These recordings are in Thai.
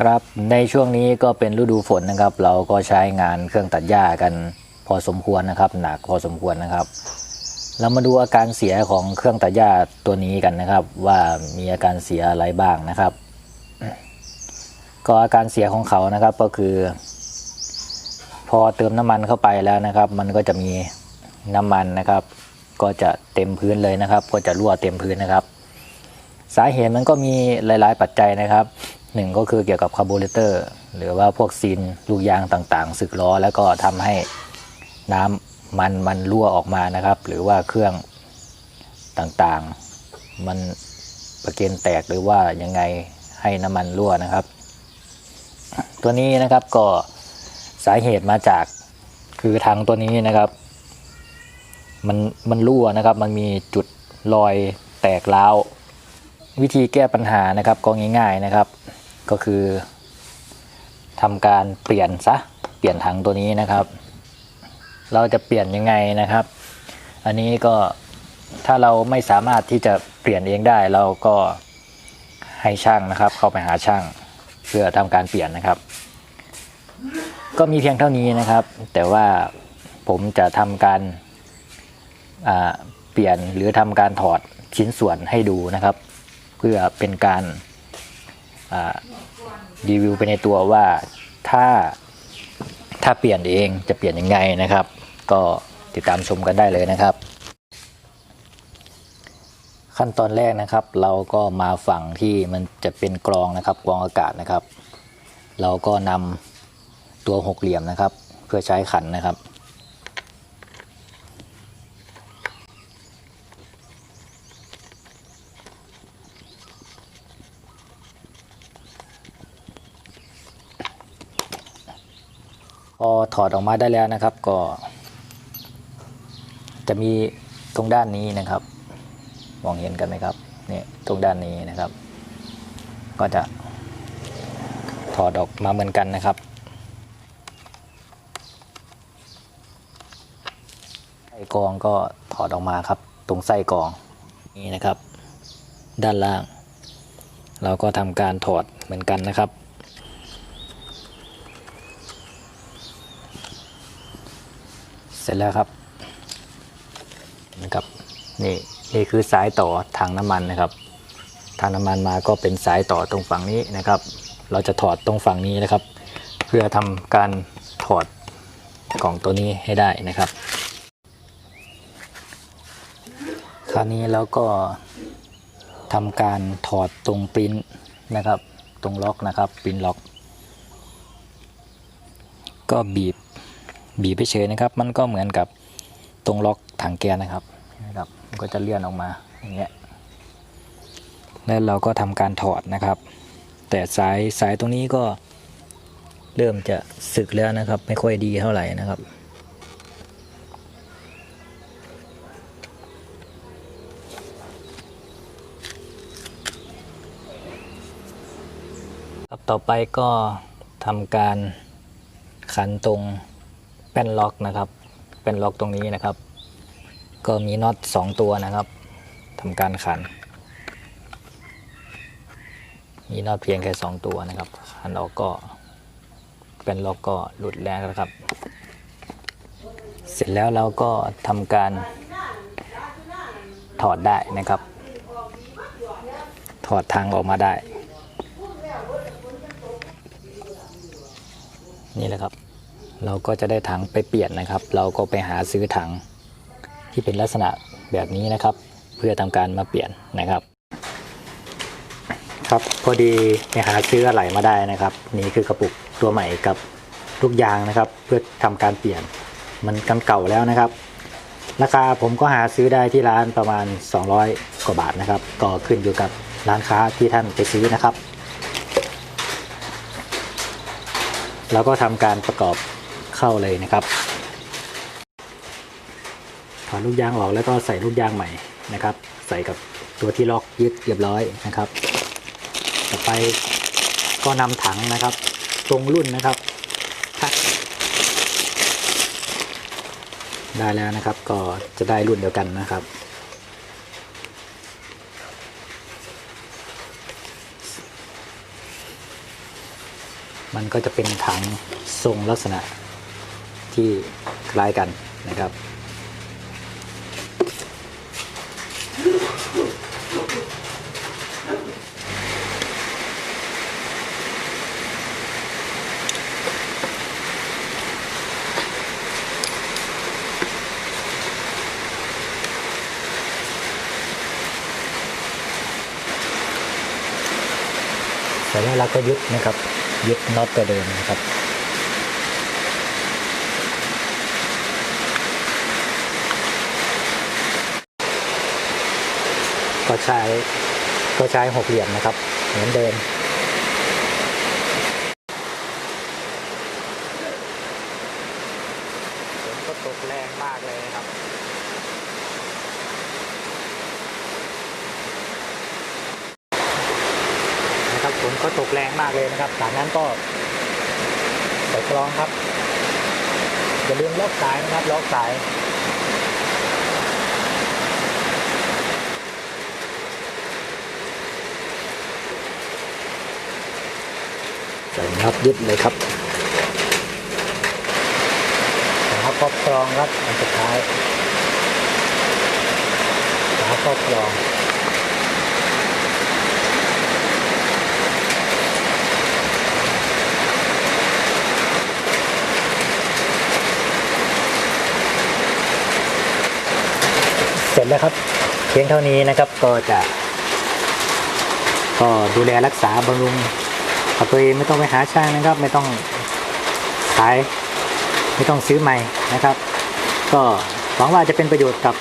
ครับในช่วงนี้ก็เป็นฤดูฝนนะครับ เราก็ใช้งานเครื่องตัดหญ้ากันพอสมควรนะครับ หนักพอสมควรนะครับ เรามาดูอาการเสียของเครื่องตัดหญ้าตัวนี้กันนะครับ ว่ามีอาการเสียอะไรบ้างนะครับ ก็อาการเสียของเขานะครับก็คือ พอเติมน้ำมันเข้าไปแล้วนะครับ มันก็จะมีน้ำมันนะครับ ก็จะเต็มพื้นเลยนะครับ ก็จะรั่วเต็มพื้นนะครับ สาเหตุมันก็มีหลาย ๆ ปัจจัยนะครับ หนึ่งก็คือเกี่ยวกับคาร์บูเรเตอร์ หรือว่าพวกซีนลูกยางต่างๆ สึกล้อแล้วก็ทำให้น้ำมันมันรั่วออกมานะครับ หรือว่าเครื่องต่างๆ มันประเกนแตกหรือว่ายังไงให้น้ำมันรั่วนะครับ ตัวนี้นะครับก็สาเหตุมาจากคือทางตัวนี้นะครับ มันมันรั่วนะครับ มันมีจุดรอยแตกร้าววิธีแก้ปัญหานะครับก็ง่าย ๆนะครับ ก็คือทำการเปลี่ยนซะเปลี่ยนถังตัวนี้นะครับ เราจะเปลี่ยนยังไงนะครับ อันนี้ก็ถ้าเราไม่สามารถที่จะเปลี่ยนเองได้เราก็ให้ช่างนะครับ เข้าไปหาช่างเพื่อทำการเปลี่ยนนะครับ ก็มีเพียงเท่านี้นะครับ แต่ว่าผมจะทำการเปลี่ยนหรือทำการถอดชิ้นส่วนให้ดูนะครับ เพื่อเป็นการ รีวิวไปในตัวว่าถ้าถ้าเปลี่ยนเองจะเปลี่ยนยังไงนะครับ ก็ติดตามชมกันได้เลยนะครับ ขั้นตอนแรกนะครับ เราก็มาฝั่งที่มันจะเป็นกรองนะครับกรองอากาศนะครับ เราก็นำตัวหกเหลี่ยมนะครับ เพื่อใช้ขันนะครับ พอถอดออกมาได้แล้วนะครับก็ จะมีตรงด้านนี้นะครับ มองเห็นกันไหมครับเนี่ยตรงด้านนี้นะครับ ก็จะถอดออกมาเหมือนกันนะครับไส้กองก็ถอดออกมาครับ ตรงไส้กองนี่นะครับ ด้านล่าง เราก็ทำการถอดเหมือนกันนะครับ เสร็จแล้วครับนะครับนี่นี่คือสายต่อทางน้ำมันนะครับ ทางน้ำมันมาก็เป็นสายต่อตรงฝั่งนี้นะครับ เราจะถอดตรงฝั่งนี้นะครับ เพื่อทำการถอดกล่องตัวนี้ให้ได้นะครับคราวนี้เราก็ทำการถอดตรงปริ้นนะครับ ตรงล็อกนะครับปริ้นล็อก ก็บีบ บีบไปเฉยนะครับ มันก็เหมือนกับตรงล็อกถังแก๊สนะครับนะครับมันก็จะเลื่อนออกมาอย่างเงี้ยแล้วเราก็ทำการถอดนะครับ แต่สายสายตรงนี้ก็เริ่มจะสึกแล้วนะครับ ไม่ค่อยดีเท่าไหร่นะครับครับต่อไปก็ทำการขันตรง แป้นล็อกนะครับแป้นล็อกตรงนี้นะครับ ก็มีน็อตสองตัวนะครับทำการขัน มีน็อตเพียงแค่สองตัวนะครับขันออกก็แป้นล็อกก็หลุดแล้วนะครับ เสร็จแล้วเราก็ทำการถอดได้นะครับ ถอดทางออกมาได้ นี่แหละครับ เราก็จะได้ถังไปเปลี่ยนนะครับ เราก็ไปหาซื้อถังที่เป็นลักษณะแบบนี้นะครับ เพื่อทำการมาเปลี่ยนนะครับ ครับพอดีไปหาซื้ออะไหล่มาได้นะครับ นี่คือกระปุกตัวใหม่กับลูกยางนะครับ เพื่อทำการเปลี่ยนมันกันเก่าแล้วนะครับ ราคาผมก็หาซื้อได้ที่ร้านประมาณ 200 กว่าบาทนะครับ ก็ขึ้นอยู่กับร้านค้าที่ท่านไปซื้อนะครับเราก็ทำการประกอบ เข้าเลยนะครับถอดลูกยางออกแล้วก็ใส่ลูกยางใหม่นะครับ ใส่กับตัวที่ล็อกยึดเรียบร้อยนะครับ ต่อไปก็นำถังนะครับตรงรุ่นนะครับได้แล้วนะครับก็จะได้รุ่นเดียวกันนะครับ มันก็จะเป็นถังทรงลักษณะ ที่คล้ายกันนะครับเสร็จแล้วเราก็ยึดนะครับ ยึดน็อตตัวเดิมนะครับ ก็ใช้ก็ใช้หกเหลี่ยมนะครับ เหมือนเดิมฝนก็ตกแรงมากเลยครับ นะครับฝนก็ตกแรงมากเลยนะครับจากนั้นก็ใส่กรองครับอย่าลืมล็อกสายนะครับล็อกสาย ใส่น็อตยึดเลยครับฝาครอบกรองรับอันสุดท้ายฝาครอบกรองเสร็จแล้วครับเพียงเท่านี้นะครับก็จะก็ดูแลรักษาบำรุง เอาตัวเองไม่ต้องไปหาช่างนะครับ ไม่ต้องขาย ไม่ต้องซื้อใหม่นะครับ ก็หวังว่าจะเป็นประโยชน์กับ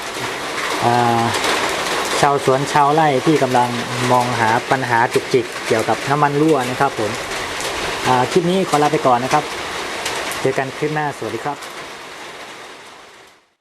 ชาวสวนชาวไร่ที่กำลังมองหาปัญหาจุกจิกเกี่ยวกับน้ำมันรั่วนะครับผมคลิปนี้ขอลาไปก่อนนะครับ เจอกันคลิปหน้าสวัสดีครับ